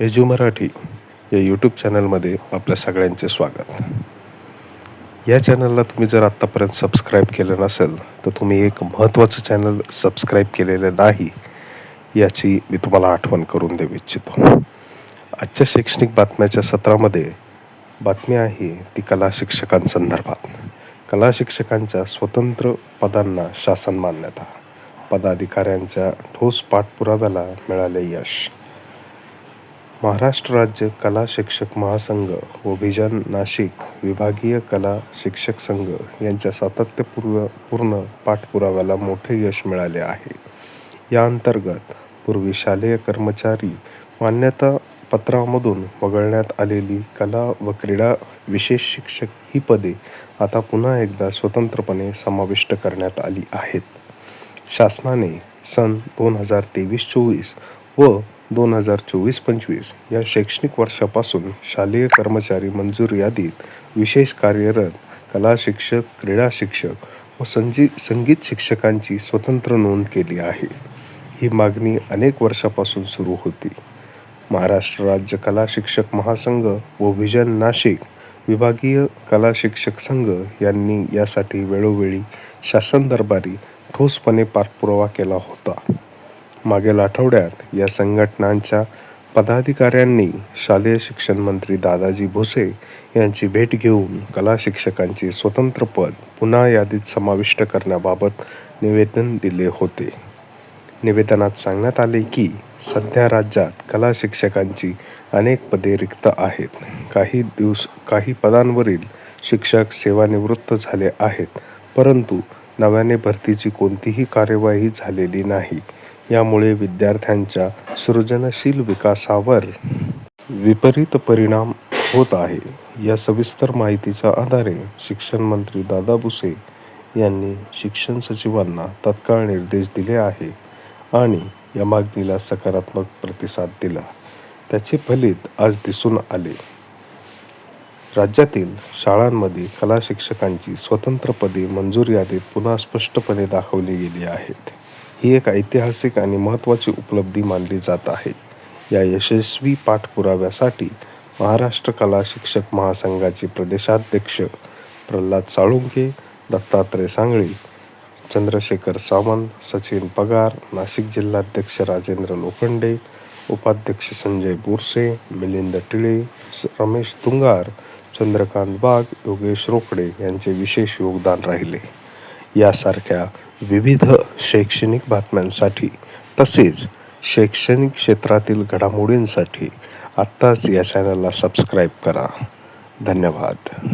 Edu Marathi या YouTube चॅनलमध्ये आपल्या सगळ्यांचे स्वागत. या चॅनलला तुम्ही जर आत्तापर्यंत सबस्क्राईब केलं नसेल तर तुम्ही एक महत्त्वाचं चॅनल सबस्क्राईब केलेलं नाही याची मी तुम्हाला आठवण करून देऊ इच्छितो. आजच्या शैक्षणिक बातम्याच्या सत्रामध्ये बातमी आहे ती कला शिक्षकांसंदर्भात. कला शिक्षकांच्या स्वतंत्र पदांना शासन मान्यता. पदाधिकाऱ्यांच्या ठोस पाठपुराव्याला मिळाले यश. महाराष्ट्र राज्य कला शिक्षक महासंघ व बिजन नाशिक विभागीय कला शिक्षक संघ यांच्या सातत्यपूर्व पूर्ण पाठपुराव्याला मोठे यश मिळाले आहे. या अंतर्गत पूर्वी शालेय कर्मचारी मान्यता पत्रामधून वगळण्यात आलेली कला व क्रीडा विशेष शिक्षक ही पदे आता पुन्हा एकदा स्वतंत्रपणे समाविष्ट करण्यात आली आहेत. शासनाने सन दोन हजार तेवीस चोवीस व दोन हजार चोवीस पंचवीस या शैक्षणिक वर्षापासून शालेय कर्मचारी मंजूर यादीत विशेष कार्यरत कला शिक्षक क्रीडा शिक्षक व संजी संगीत शिक्षकांची स्वतंत्र नोंद केली आहे. ही मागणी अनेक वर्षापासून सुरू होती. महाराष्ट्र राज्य कला शिक्षक महासंघ व विजन नाशिक विभागीय कला शिक्षक संघ यांनी यासाठी वेळोवेळी शासन दरबारी ठोसपणे पाठपुरावा केला होता. मागील आठवड्यात या संघटनांच्या पदाधिकाऱ्यांनी शालेय शिक्षण मंत्री दादाजी भुसे यांची भेट घेऊन कला शिक्षकांचे स्वतंत्र पद पुन्हा यादीत समाविष्ट करण्याबाबत निवेदन दिले होते. निवेदनात सांगण्यात आले की सध्या राज्यात कला शिक्षकांची अनेक पदे रिक्त आहेत. काही दिवस काही पदांवरील शिक्षक सेवानिवृत्त झाले आहेत परंतु नव्याने भरतीची कोणतीही कार्यवाही झालेली नाही. यामुळे विद्यार्थ्यांच्या सृजनशील विकासावर विपरीत परिणाम होत आहे. या सविस्तर माहितीच्या आधारे शिक्षण मंत्री दादा भुसे यांनी शिक्षण सचिवांना तत्काळ निर्देश दिले आहे आणि या मागणीला सकारात्मक प्रतिसाद दिला. त्याचे फलित आज दिसून आले. राज्यातील शाळांमध्ये कला शिक्षकांची स्वतंत्र पदे मंजूर यादीत पुन्हा स्पष्टपणे दाखवली गेली आहेत. ही एक ऐतिहासिक आणि महत्त्वाची उपलब्धी मानली जात आहे. या यशस्वी पाठपुराव्यासाठी महाराष्ट्र कला शिक्षक महासंघाचे प्रदेशाध्यक्ष प्रल्हाद साळुंके दत्तात्रय सांगळे चंद्रशेखर सावंत सचिन पगार नाशिक जिल्हाध्यक्ष राजेंद्र लोखंडे उपाध्यक्ष संजय बोरसे मिलिंद टिळे रमेश तुंगार चंद्रकांत बाग योगेश रोकडे यांचे विशेष योगदान राहिले. यासारख्या विविध शैक्षणिक बातम्यांसाठी तसेच शैक्षणिक क्षेत्रातील घडामोडींसाठी आत्ताच या चॅनलला सबस्क्राईब करा. धन्यवाद.